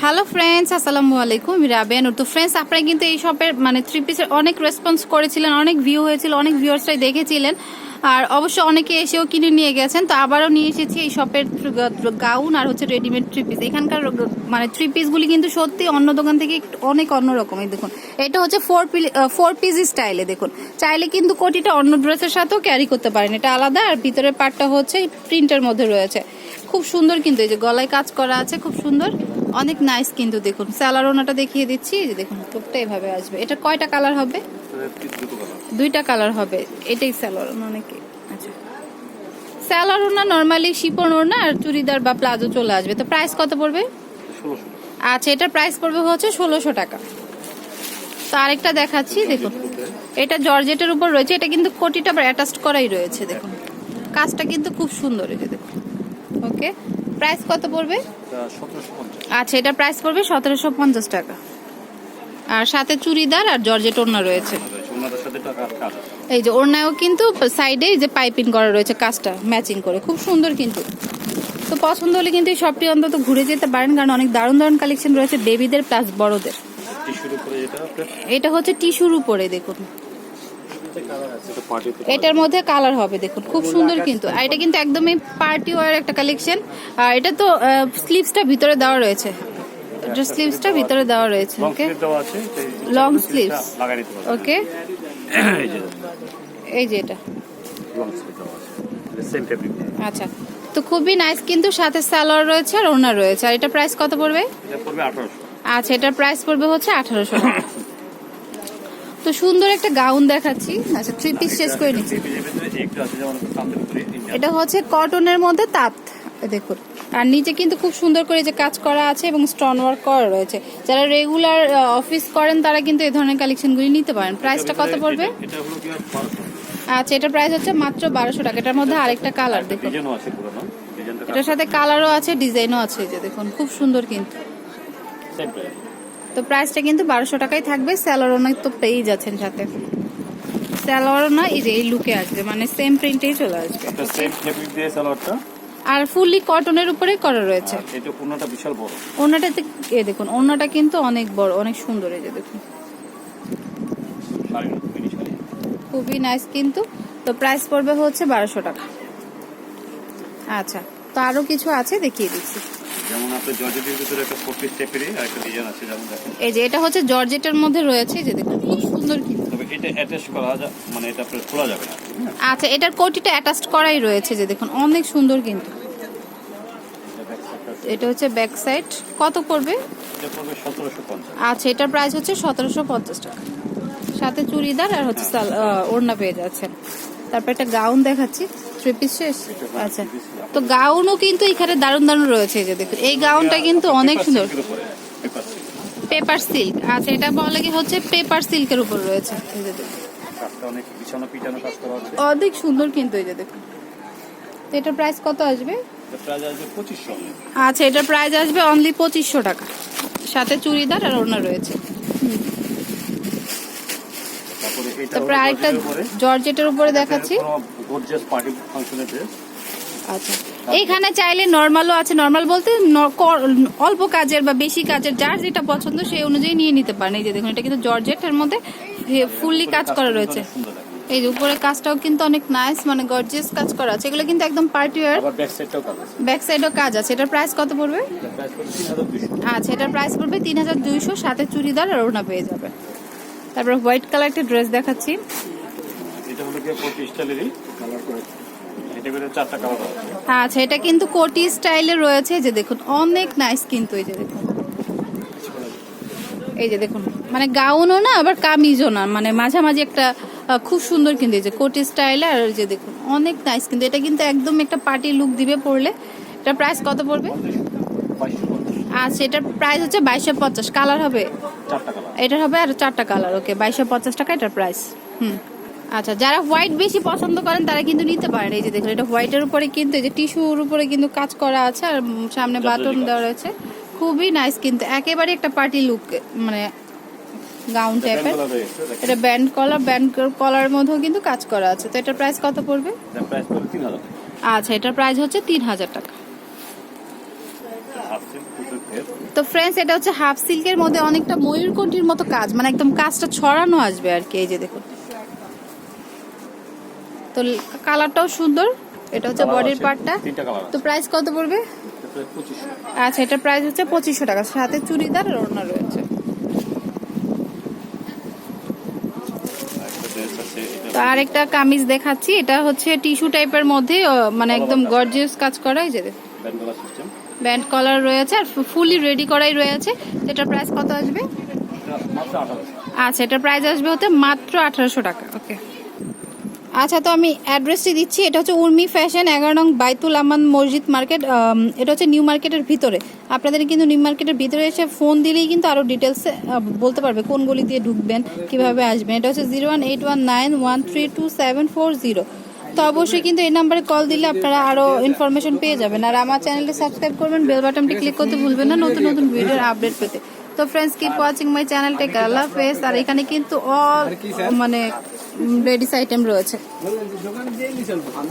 Hello friends আসসালামু আলাইকুম নূর তো ফ্রেন্ডস আপনারা কিন্তু এই শপের মানে থ্রি পিসের অনেক রেসপন্স করেছিলেন, অনেক ভিউ হয়েছিল, অনেক ভিউয়ার্সরাই দেখেছিলেন। আর অবশ্য অনেকে এসেও কিনে নিয়ে গেছেন, তো আবারও নিয়ে এসেছি এই শপের গাউন আর হচ্ছে রেডিমেড থ্রি পিস এখানকার মানে থ্রি পিসগুলি কিন্তু সত্যি অন্য দোকান থেকে অনেক অন্যরকম এই দেখুন। এটা হচ্ছে ফোর ফোর পিস স্টাইলে দেখুন। চাইলে কিন্তু কোটিটা অন্য ড্রেসের সাথেও ক্যারি করতে পারেন। এটা আলাদা, আর ভিতরের পার্টটা হচ্ছে প্রিন্টের মধ্যে রয়েছে। খুব সুন্দর কিন্তু এই যে গলায় কাজ করা আছে, খুব সুন্দর। অনেক নাইস কিন্তু দেখুন। স্যালার ওনাটা দেখিয়ে দিচ্ছি যে দেখুন টুকটা এভাবে আসবে। এটা কয়টা কালার হবে? দুইটা কালার হবে। এটাই স্যালার ওনা নাকি? আচ্ছা। স্যালার ওনা নর্মালি শিপন ওনা আর চুড়িদার বা প্লাজো চলে আসবে। তো প্রাইস কত পড়বে? আচ্ছা এটার প্রাইস পড়বে হচ্ছে ষোলোশো টাকা। তো আরেকটা দেখাচ্ছি, দেখুন। এটা জর্জেটের উপর রয়েছে, এটা কিন্তু কোটিটা আবার অ্যাটাচড করাই রয়েছে, দেখুন। কাজটা কিন্তু খুব সুন্দর, এই দেখুন। ওকে। প্রাইস কত পড়বে? আচ্ছা এটা প্রাইস পড়বে সতেরোশো পঞ্চাশ টাকা। আর সাথে চুড়িদার আর জর্জেট ওড়না রয়েছে। এই যে ওড়নায়ও কিন্তু সাইডে যে পাইপিং করা রয়েছে কাজটা ম্যাচিং করে। খুব সুন্দর কিন্তু। তো পছন্দ হলে কিন্তু এই শপটি অন্তত ঘুরে যেতে পারেন কারণ অনেক দারুণ দারুণ কালেকশন রয়েছে বেবিদের প্লাস বড়দের। এটা হচ্ছে টিস্যুর উপরে দেখুন। এটার মধ্যে কালার হবে দেখুন খুব সুন্দর কিন্তু। আর এটা কিন্তু একদমই পার্টি ওয়ার একটা কালেকশন আর এটা তো স্লিভসটা ভিতরে দেওয়া রয়েছে। এটা স্লিভসটা ভিতরে দেওয়া রয়েছে ওকে লং স্লিভস ওকে এই যে এটা আচ্ছা তো খুবই নাইস কিন্তু সাথে সালোয়ার রয়েছে আর ওনার রয়েছে। আর এটা প্রাইস কত পড়বে? আচ্ছা এটার প্রাইস পড়বে হচ্ছে আঠারোশো তো সুন্দর একটা গাউন দেখাচ্ছি। আচ্ছা থ্রি পিস শেষ করে নিচ্ছি। এটা হচ্ছে কটনের মধ্যে তাঁত দেখুন। আর নিচে কিন্তু খুব সুন্দর করে যে কাজ করা আছে এবং স্টোন ওয়ার্ক করা রয়েছে। যারা রেগুলার অফিস করেন তারা কিন্তু এই ধরনের কালেকশনগুলি নিতে পারেন। প্রাইসটা কত পড়বে? আচ্ছা এটার প্রাইস হচ্ছে মাত্র বারোশো টাকা। এটার মধ্যে আরেকটা কালার দেখুন। এটার সাথে কালারও আছে ডিজাইনও আছে যে দেখুন। খুব সুন্দর কিন্তু। তো প্রাইসটা কিন্তু বারোশো টাকাই থাকবে। স্যালোরোনা তো পেয়েই যাচ্ছেন সাথে। স্যালোরোনা এই যে এই লুকে আসবে মানে সেম প্রিন্টেই চলে আসবে। আর ফুললি কটনের উপরেই করা রয়েছে। এটা পূর্ণটা বিশাল বড়। ওনাটাতে এ দেখুন ওনাটা কিন্তু অনেক বড় অনেক সুন্দর এই যে দেখুন। খুবই নাইস কিন্তু। তো প্রাইস পড়বে হচ্ছে বারোশো টাকা। আচ্ছা তো আরও কিছু আছে দেখিয়ে দিচ্ছি। যেমন আপনার জর্জেটের ভিতরে একটা ফোর্টি স্টেপেরই আর একটা ডিজাইন আছে যেমন দেখেন। এই যে এটা হচ্ছে জর্জেটের মধ্যে রয়েছে যে দেখুন খুব সুন্দর কিন্তু। তবে এটা অ্যাটাচ করা যা মানে এটা আপনার খোলা যাবে না হ্যাঁ? আচ্ছা এটার কোটিটা অ্যাটাচড করাই রয়েছে যে দেখুন অনেক সুন্দর কিন্তু। এটা হচ্ছে ব্যাক সাইড কত পড়বে? আচ্ছা এটার প্রাইস হচ্ছে সতেরোশো পঞ্চাশ টাকা। সাথে চুড়িদার আর হচ্ছে ওড়না পেয়ে যাচ্ছেন। তারপর একটা গাউন দেখাচ্ছি। থ্রি পিস শেষ? আচ্ছা। তো গাউনও কিন্তু এখানে দারুণ দারুণ রয়েছে এই যে দেখুন এই গাউনটা কিন্তু অনেক সুন্দর। পেপার সিল্ক আচ্ছা এটা বলে কি হচ্ছে পেপার সিল্কের উপর রয়েছে। অনেক সুন্দর কিন্তু এই যে দেখুন। তো এটার প্রাইস কত আসবে? আচ্ছা এটার প্রাইস আসবে অনলি পঁচিশশো টাকা। সাথে চুড়িদার আর ওড়না রয়েছে। তারপরে আরেকটা জর্জেটের উপরে। দেখাচ্ছি। গর্জিয়াস পার্টি ফাংশনের ড্রেস আচ্ছা। এইখানে চাইলে নর্মালও আছে। নর্মাল বলতে অল্প কাজের বা বেশি কাজের যার যেটা পছন্দ সেই অনুযায়ী নিয়ে নিতে পারেন। এই যে দেখুন এটা কিন্তু জর্জেটের মধ্যে ফুললি কাজ করা রয়েছে। এই যে উপরে কাজটাও কিন্তু অনেক নাইস মানে গর্জিয়াস কাজ করা আছে। এগুলো কিন্তু একদম পার্টি ওয়ার আবার ব্যাক সাইডও কাজ আছে। এটার প্রাইস কত পড়বে? আচ্ছা এটার প্রাইস পড়বে তিন হাজার দুইশো। সাথে চুড়িদার আর ওড়না পেয়ে যাবে। তারপর হোয়াইট কালার একটা ড্রেস দেখাচ্ছি। এটা হলো কি ফোর্টি স্টাইলেরই কালার করে আচ্ছা এটা কিন্তু কোটি স্টাইলে রয়েছে। যে দেখুন অনেক নাইস কিন্তু এই যে দেখুন। এই যে দেখুন মানে গাউনও না আবার কামিজও না মানে মাঝামাঝি একটা খুব সুন্দর কিন্তু এই যে কোটি স্টাইলে আর এই যে দেখুন অনেক নাইস কিন্তু। এটা কিন্তু একদম একটা পার্টি লুক দিবে পড়লে এটা প্রাইস কত পড়বে? আচ্ছা এটার প্রাইস হচ্ছে বাইশশো পঞ্চাশ। কালার হবে? এটার হবে আর চারটা কালার ওকে বাইশশো পঞ্চাশ টাকা এটার প্রাইস হুম। আচ্ছা যারা হোয়াইট বেশি পছন্দ করেন তারা কিন্তু নিতে পারেন। এই যে দেখুন এটা হোয়াইটের উপরে কিন্তু এই যে টিস্যুর উপরে কিন্তু কাজ করা আছে আর সামনে বাটন দেওয়া রয়েছে। খুবই নাইস কিন্তু একেবারে একটা পার্টি লুক মানে গাউন টাইপের এটা ব্যান্ড কলার ব্যান্ড কলার মধ্যেও কিন্তু কাজ করা আছে। তো এটার প্রাইস কত পড়বে? আচ্ছা এটার প্রাইস হচ্ছে তিন হাজার টাকা। তো ফ্রেন্ডস এটা হচ্ছে হাফ সিল্কের মধ্যে অনেকটা ময়ূরকণ্ঠীর মতো কাজ মানে একদম কাজটা ছড়ানো আসবে আর কি এই যে দেখুন। তো কালারটাও সুন্দর এটা হচ্ছে বডির পার্টটা তো প্রাইস কত পড়বে? আচ্ছা এটার প্রাইস হচ্ছে পঁচিশশো টাকা। সাথে চুড়িদার আর ওড়না রয়েছে। এটা তো আরেকটা কামিজ দেখাচ্ছি। এটা হচ্ছে টিস্যু টাইপের মধ্যে মানে একদম গর্জিয়াস কাজ করা এই যে ব্যান্ডোলা সিস্টেম ব্যান্ড কলার রয়েছে আর ফুলি রেডি করাই রয়েছে। তো এটার প্রাইস কত আসবে? আচ্ছা এটার প্রাইস আসবে হতে মাত্র আঠারোশো টাকা। ওকে আচ্ছা তো আমি অ্যাড্রেসটি দিচ্ছি। এটা হচ্ছে উর্মি ফ্যাশন এগারো নং বাইতুল আমান মসজিদ মার্কেট এটা হচ্ছে নিউ মার্কেটের ভিতরে। আপনাদের কিন্তু নিউ মার্কেটের ভিতরে এসে ফোন দিলেই কিন্তু আরও ডিটেলসে বলতে পারবে কোন গলি দিয়ে ঢুকবেন, কীভাবে আসবেন। এটা হচ্ছে zero one eight one nine one three two seven four zero তো অবশ্যই কিন্তু এই নাম্বারে কল দিলে আপনারা আরও ইনফরমেশন পেয়ে যাবেন। আর আমার চ্যানেলটি সাবস্ক্রাইব করবেন বেল বাটনটি ক্লিক করতে ভুলবেন না নতুন নতুন ভিডিওর আপডেট পেতে। তো friends keep watching my channel tech আল্লাহ ফেস আর এখানে কিন্তু অল মানে লেডিস আইটেম রয়েছে।